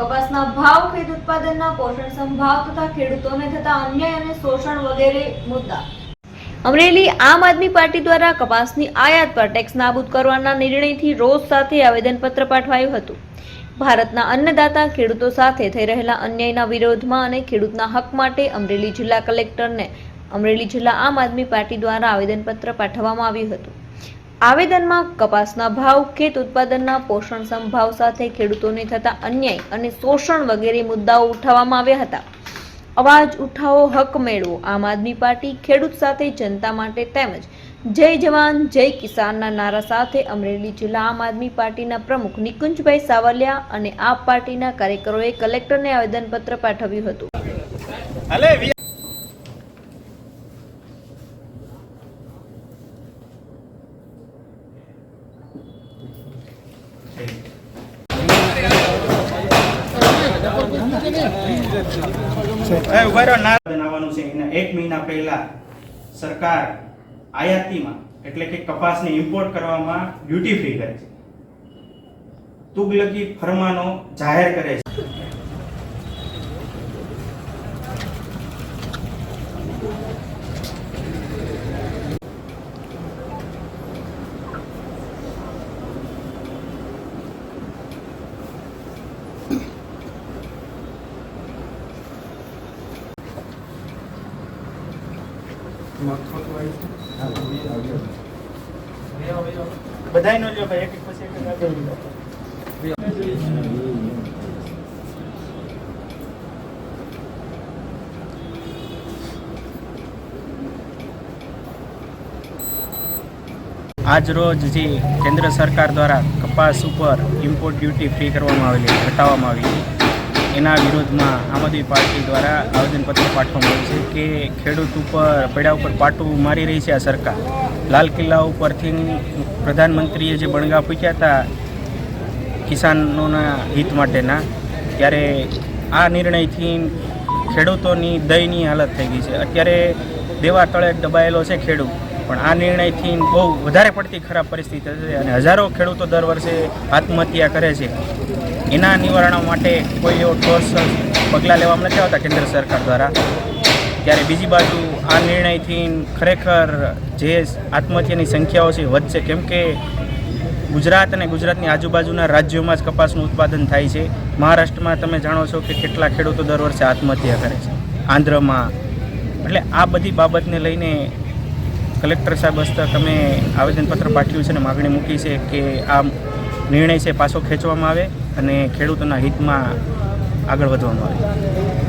કપાસના ભાવ, ખેત ઉત્પાદનના પોષણ સંભાવ તથા ખેડૂતોને થતા અન્યાય અને શોષણ વગેરે મુદ્દા. અમરેલી આમ આદમી પાર્ટી દ્વારા કપાસની આયાત પર ટેક્સ નાબૂદ કરવાના નિર્ણયથી રોજ સાથે આવેદનપત્ર પાઠવાયું હતું. ભારતના અન્નદાતા ખેડૂતો સાથે થઈ રહેલા અન્યાયના વિરોધમાં અને ખેડૂતના હક માટે અમરેલી જિલ્લા કલેક્ટરને અમરેલી જિલ્લા આમ આદમી પાર્ટી દ્વારા આવેદનપત્ર પાઠવવામાં આવ્યું હતું. આવેદનમાં કપાસના ભાવ, ખેત ઉત્પાદનના પોષણ સંભાવ સાથે ખેડૂતોને થતા અન્યાય અને શોષણ વગેરે મુદ્દાઓ ઉઠાવવામાં આવ્યા હતા. અવાજ ઉઠાવો, હક મેળવો, આમ આદમી પાર્ટી ખેડૂત સાથે જનતા માટે તેમજ જય જવાન, જય કિસાનના નારા સાથે અમરેલી જિલ્લા આમ આદમી પાર્ટીના પ્રમુખ નિકુંજભાઈ સાવલિયા અને આપ પાર્ટીના કાર્યકરોએ કલેક્ટરને આવેદનપત્ર પાઠવ્યું હતું. એક મહિના પહેલા સરકાર આયાતીમાં, એટલે કે કપાસને ઇમ્પોર્ટ કરવામાં ડ્યુટી ફ્રી કરે છે. તુગલકી ફરમાનો જાહેર કરે છે. આજ રોજ જે કેન્દ્ર સરકાર દ્વારા કપાસ ઉપર ઇમ્પોર્ટ ડ્યુટી ફ્રી કરવામાં આવેલી, હટાવવામાં આવી એના વિરોધમાં આમ આદમી પાર્ટી દ્વારા આવેદનપત્ર પાઠવવામાં આવ્યું છે કે ખેડૂત ઉપર પૈડા ઉપર પાટું મારી રહી છે આ સરકાર. લાલ કિલ્લા ઉપરથી પ્રધાનમંત્રીએ જે બણગા પૂછ્યા હતા કિસાનોના હિત માટેના, ત્યારે આ નિર્ણયથી ખેડૂતોની દયનીય હાલત થઈ ગઈ છે. અત્યારે દેવા તળે દબાયેલો છે ખેડૂત, પણ આ નિર્ણયથી બહુ વધારે પડતી ખરાબ પરિસ્થિતિ છે અને હજારો ખેડૂતો દર વર્ષે આત્મહત્યા કરે છે. એના નિવારણ માટે કોઈ એવો ઠોસ પગલાં લેવામાં નથી આવતા કેન્દ્ર સરકાર દ્વારા. ત્યારે બીજી બાજુ આ નિર્ણયથી ખરેખર જે આત્મહત્યાની સંખ્યાઓ છે વધશે. કેમ કે ગુજરાત અને ગુજરાતની આજુબાજુના રાજ્યોમાં જ કપાસનું ઉત્પાદન થાય છે. મહારાષ્ટ્રમાં તમે જાણો છો કે કેટલા ખેડૂતો દર વર્ષે આત્મહત્યા કરે છે. આંધ્રમાં. એટલે આ બધી બાબતને લઈને કલેક્ટર સાહેબ હસ્તક અમે આવેદનપત્ર પાઠવ્યું છે અને માગણી મૂકી છે કે આ નિર્ણય છે પાછો ખેંચવામાં આવે. અને ખેડૂતોના હિતમાં આગળ વધવામાં આવે